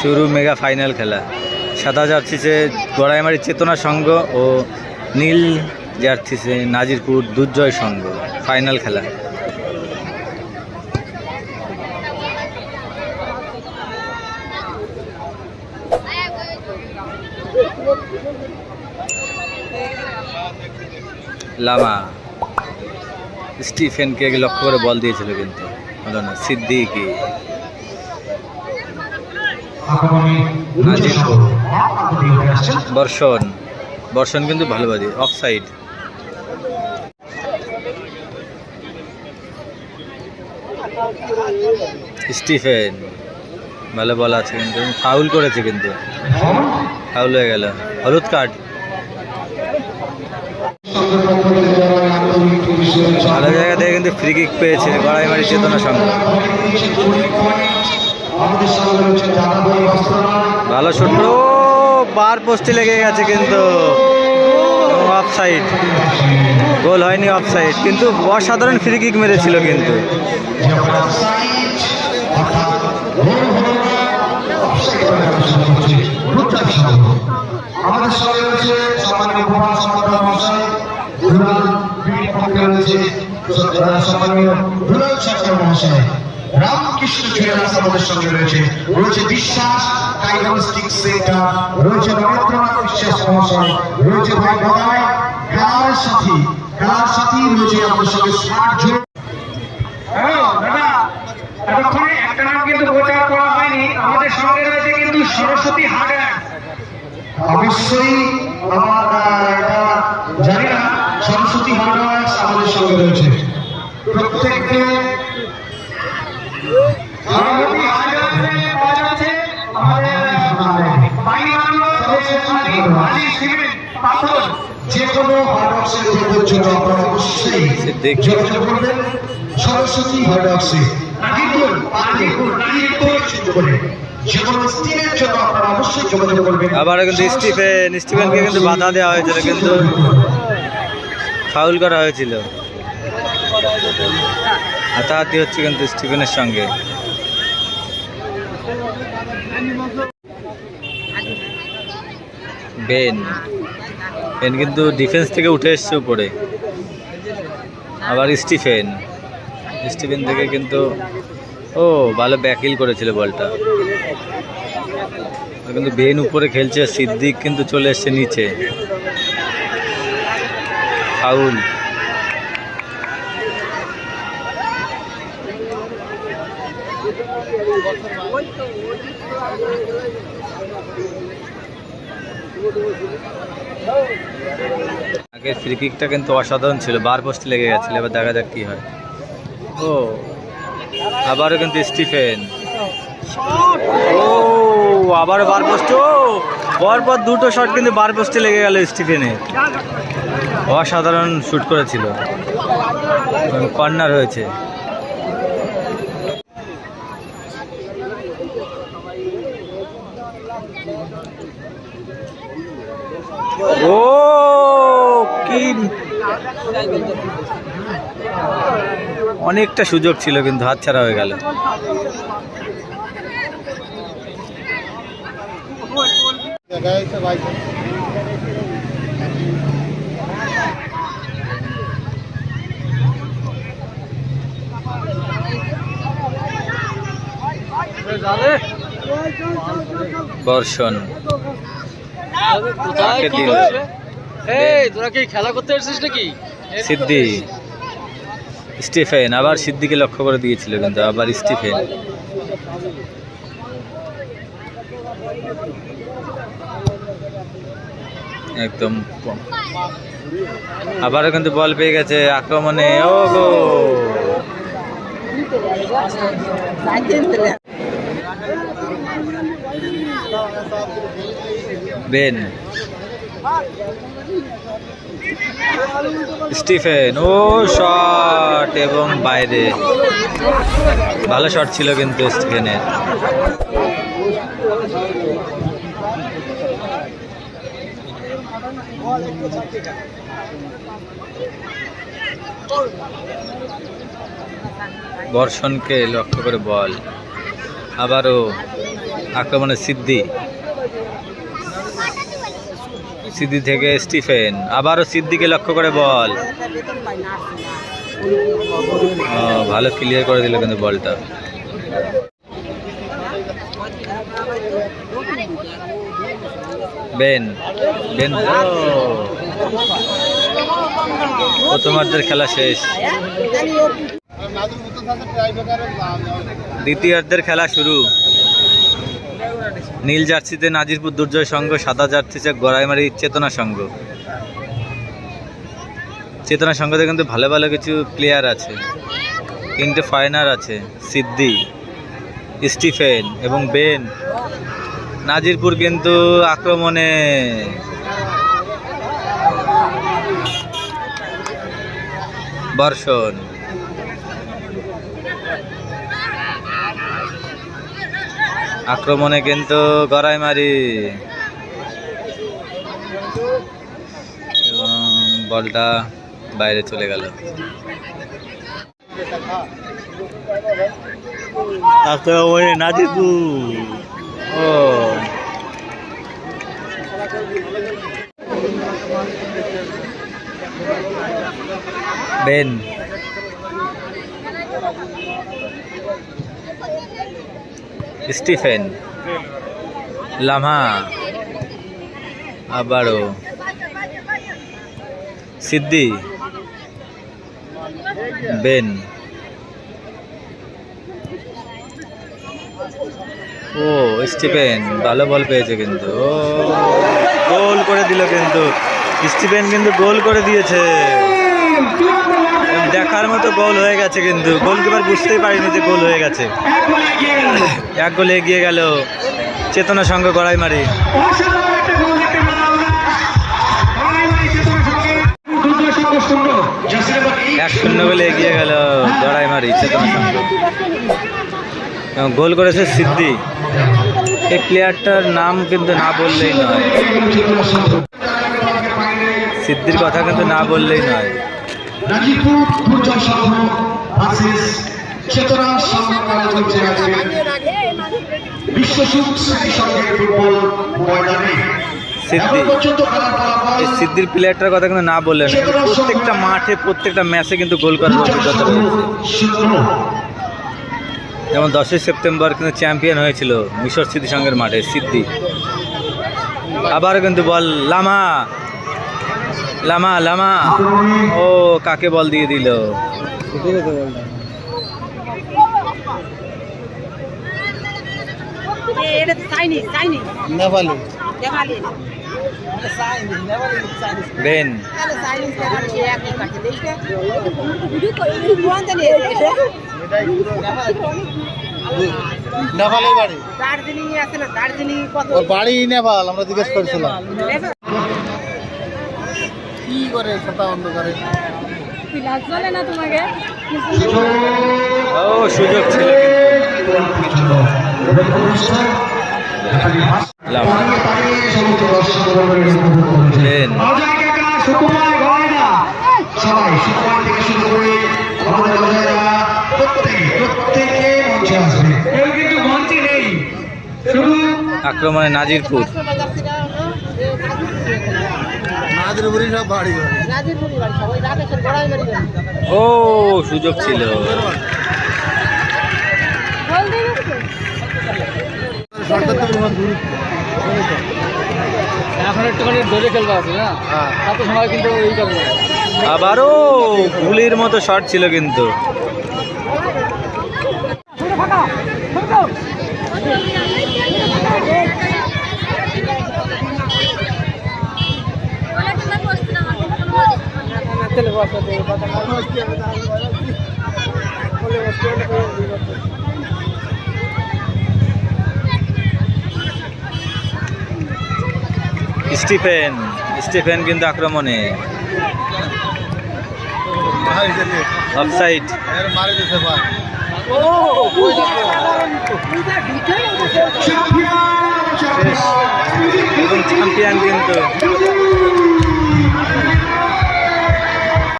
শুরু mega final খেলা। সাদা জার্সিসে গড়াইমারি চেতনা সংঘ ও নীল জার্সিসে নাজিরপুর দুর্জয় সংঘ, ফাইনাল খেলা। লামা, স্টিফেনকে লক্ষ্য করে বল দিয়েছিল কিন্তু। না, সিদ্দিকি। বর্ষণ। বর্ষণ কিন্তু ভালো বাদি অফ সাইড স্টিফেন ভালো বল আছে কিন্তু ফাউল করেছে কিন্তু। ফাউল হয়ে গেল। হলুদ কার্ড ভালো জায়গা থেকে কিন্তু ফ্রি কিক পেয়েছে গড়াইমারি চেতনা সংঘ ভালো শুট ও বার পোস্টে লেগে গেছে কিন্তু। অফ সাইড গোল হয়নি অফ সাইড কিন্তু অসাধারণ ফ্রি কিক মেরেছিল কিন্তু। আমাদের সঙ্গে রয়েছে রুরাল পক্ষে রুরাল সরকার মহাশয়। আমাদের সঙ্গে রয়েছে। রয়েছে বিশ্বাস ডায়াগনস্টিক সেন্টার রয়েছে বিশ্বাস মহাশয় রয়েছে ভাই গদায় খেলার সাথী খেলার সাথী রয়েছে আমাদের সঙ্গে স্মার্ট জোন? এতক্ষণে একটা নাম কিন্তু প্রচার করা হয়নি আমাদের সঙ্গে রয়েছে কিন্তু সরস্বতী অবশ্যই আমার এটা জানি না সরস্বতী হার্ডওয়ার্স আমাদের সঙ্গে রয়েছে। প্রত্যেককে সরস্বতী হার্ডওয়্যারে পাওয়া যাচ্ছে আমাদের বাড়ি বানানো রয়েছে সিমেন্ট পাথর যে কোনো উপর জন্য আপনারা অবশ্যই যোগাযোগ করবেন সরস্বতী করে। আবারও কিন্তু স্টিফেন স্টিফেনকে কিন্তু বাধা দেওয়া হয়েছিল কিন্তু ফাউল করা হয়েছিল। হাতাহাতি হচ্ছে কিন্তু স্টিফেনের সঙ্গে। বেন বেন কিন্তু ডিফেন্স থেকে উঠে এসছে উপরে। আবার স্টিফেন স্টিফেন থেকে কিন্তু, ও, ভালো ব্যাকিল করেছিল বলটা। কিন্তু বেন উপরে খেলছে, সিদ্দিক কিন্তু চলে এসছে নিচে। ফাউল আগের ফ্রি কিকটা কিন্তু অসাধারণ ছিল, বার পোস্টে লেগে গেছিল, এবার দেখা যাক কি হয়। ও, আবারও কিন্তু স্টিফেন। ও আবার বার পোস্ট পরপর দুটো শট কিন্তু বার পোস্টে লেগে গেল স্টিফেনের। অসাধারণ শুট করেছিল। কর্নার হয়েছে। ও কি অনেকটা সুযোগ ছিল কিন্তু হাতছাড়া হয়ে গেল। বর্ষণ। এই তোরা কি খেলা করতে এসেছিস নাকি? সিদ্ধি স্টিফেন আবার সিদ্দিকে লক্ষ্য করে দিয়েছিল কিন্তু আবার স্টিফেন। একদম আবারও কিন্তু বল পেয়ে গেছে আক্রমণে। ও গো বেন স্টিফেন, ও শট এবং বাইরে। ভালো শট ছিল কিন্তু স্টিফেনের। বর্ষণকে লক্ষ্য করে বল। আবারও আক্রমণের সিদ্ধি। সিদ্ধি থেকে স্টিফেন। আবারও সিদ্দিকে লক্ষ্য করে বল। ভালো ক্লিয়ার করে দিল কিন্তু বলটা। Ben Ben. প্রথমার্ধের খেলা শেষ। দ্বিতীয়ার্ধের খেলা শুরু। নীল জার্সিতে নাজিরপুর দুর্জয় সংঘ, সাদা জার্সিতে গড়াইমারি চেতনা সংঘ। চেতনা সংঘতে কিন্তু ভালো ভালো কিছু প্লেয়ার আছে। তিনটে ফাইনার আছে, সিদ্দি, স্টিফেন এবং বেন। নাজিরপুর কিন্তু আক্রমণে। বর্ষণ। আক্রমণে কিন্তু গড়াই মারি এবং বলটা বাইরে চলে গেল। আক্রমণে নাজিরপুর ও। বেন। স্টিফেন, লামা আবারও সিদ্ধি বেন। ও, স্টিফেন, ভালো বল পেয়েছে কিন্তু। গোল করে দিল কিন্তু। স্টিফেন কিন্তু গোল করে দিয়েছে। দেখার মতো গোল হয়ে গেছে কিন্তু। গোলকিপার বুঝতেই পারিনি যে গোল হয়ে গেছে। এক গোলে এগিয়ে গেল চেতনা গড়াই গড়াইমারি। সঙ্গে। এক শূন্য গোলে এগিয়ে গেল গড়াই মারি চেতনা এবং গোল করেছে সিদ্ধি এই প্লেয়ারটার নাম কিন্তু না বললেই নয়। সিদ্ধির কথা কিন্তু না বললেই নয়। সংঘ ভার্সেস চেতনা সংঘ চলছে স্মৃতি সংঘের ফুটবল ময়দানে। সিদ্ধি। সিদ্ধির প্লেয়ারটার কথা কিন্তু না বললেন প্রত্যেকটা মাঠে প্রত্যেকটা ম্যাচে কিন্তু গোল করার অভিজ্ঞতা রয়েছে। যেমন দশই সেপ্টেম্বর কিন্তু চ্যাম্পিয়ন হয়েছিল মিশর স্মৃতি সংঘের মাঠে সিদ্ধি আবারও কিন্তু বল লামা! লামা লামা। ও কাকে বল দিয়ে দিল? বেন তাহলে চাইনিজ নেপালি। একই কাছে দেখতে কোন জানি এটা নেপালি বাড়ি? দার্জিলিং আছে না দার্জিলিং বাড়ি নেপাল আমরা জিজ্ঞেস করছিলাম। কি করে অন্ধকারে? লাজ না তোমাকে? ও সুযোগ ছিল। সবাই থেকে শুরু করে আমাদের অজয়রা প্রত্যেকে প্রত্যেকে মঞ্চে আসবে। কেউ কিন্তু মঞ্চে নেই শুধু আক্রমণে নাজিরপুর। নাজিরপুরি সব বাড়ি ও সুযোগ ছিল। এখন একটুখানি ধরে খেলতে আছে না? হ্যাঁ। তাতে সময় কিন্তু আবারও গুলির মতো শট ছিল কিন্তু। স্টিফেন স্টিফেন কিন্তু আক্রমণে। অফসাইড চ্যাম্পিয়ন কিন্তু।